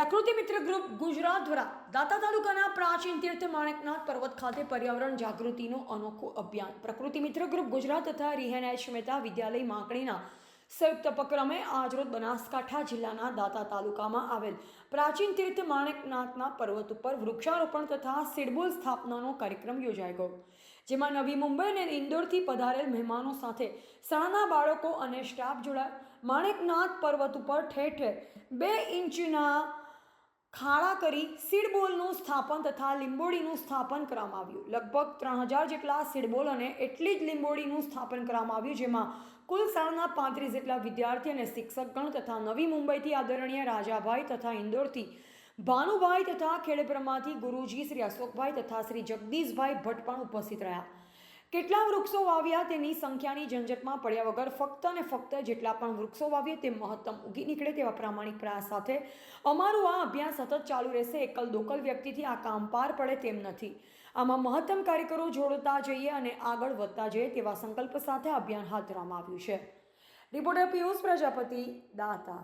પ્રકૃતિ મિત્ર ગ્રુપ ગુજરાત દ્વારા દાતા તાલુકાના પ્રાચીન તીર્થ માણેકનાથ પર્વત ખાતે પર્યાવરણ જાગૃતિનું અનોખું અભિયાન. પ્રકૃતિ મિત્ર ગ્રુપ ગુજરાત તથા રિહેન એચ મહેતા વિદ્યાલય માકણીના સંયુક્ત ઉપક્રમે આજરોજ બનાસકાંઠા જિલ્લાના દાતા તાલુકામાં આવેલ પ્રાચીન તીર્થ માણેકનાથના પર્વત ઉપર વૃક્ષારોપણ તથા સીડબોલ સ્થાપનાનો કાર્યક્રમ યોજાઈ ગયો, જેમાં નવી મુંબઈ અને ઇન્દોરથી પધારેલ મહેમાનો સાથે શાળાના બાળકો અને સ્ટાફ જોડાયા. માણેકનાથ પર્વત ઉપર ઠેર ઠેર બે ઇંચના ખાડા કરી સીડબોલનું સ્થાપન તથા લીંબોડીનું સ્થાપન કરવામાં આવ્યું. લગભગ ત્રણ હજાર જેટલા સીડબોલ અને એટલી જ લીંબોડીનું સ્થાપન કરવામાં આવ્યું, જેમાં કુલ શાળાના પાંત્રીસ જેટલા વિદ્યાર્થી અને શિક્ષકગણ તથા નવી મુંબઈથી આદરણીય રાજાભાઈ તથા ઇન્દોરથી ભાનુભાઈ તથા ખેડબ્રહ્માથી ગુરુજી શ્રી અશોકભાઈ તથા શ્રી જગદીશભાઈ ભટ્ટ પણ ઉપસ્થિત રહ્યા. કેટલા વૃક્ષો વાવ્યા તેની સંખ્યાની ઝંઝટમાં પડ્યા વગર ફક્ત અને ફક્ત જેટલા પણ વૃક્ષો વાવીએ તે મહત્તમ ઉગી નીકળે તેવા પ્રામાણિક પ્રયાસ સાથે. અમારું આ અભ્યાસ સતત ચાલુ રહેશે, એકલ દોકલ વ્યક્તિથી આ કામ પાર પડે તેમ નથી. આમાં મહત્તમ કાર્યકરો જોડતા જઈએ અને આગળ વધતા જઈએ તેવા સંકલ્પ સાથે અભિયાન હાથ ધરવામાં આવ્યું છે. રિપોર્ટર પિયુષ પ્રજાપતિ, દાતા.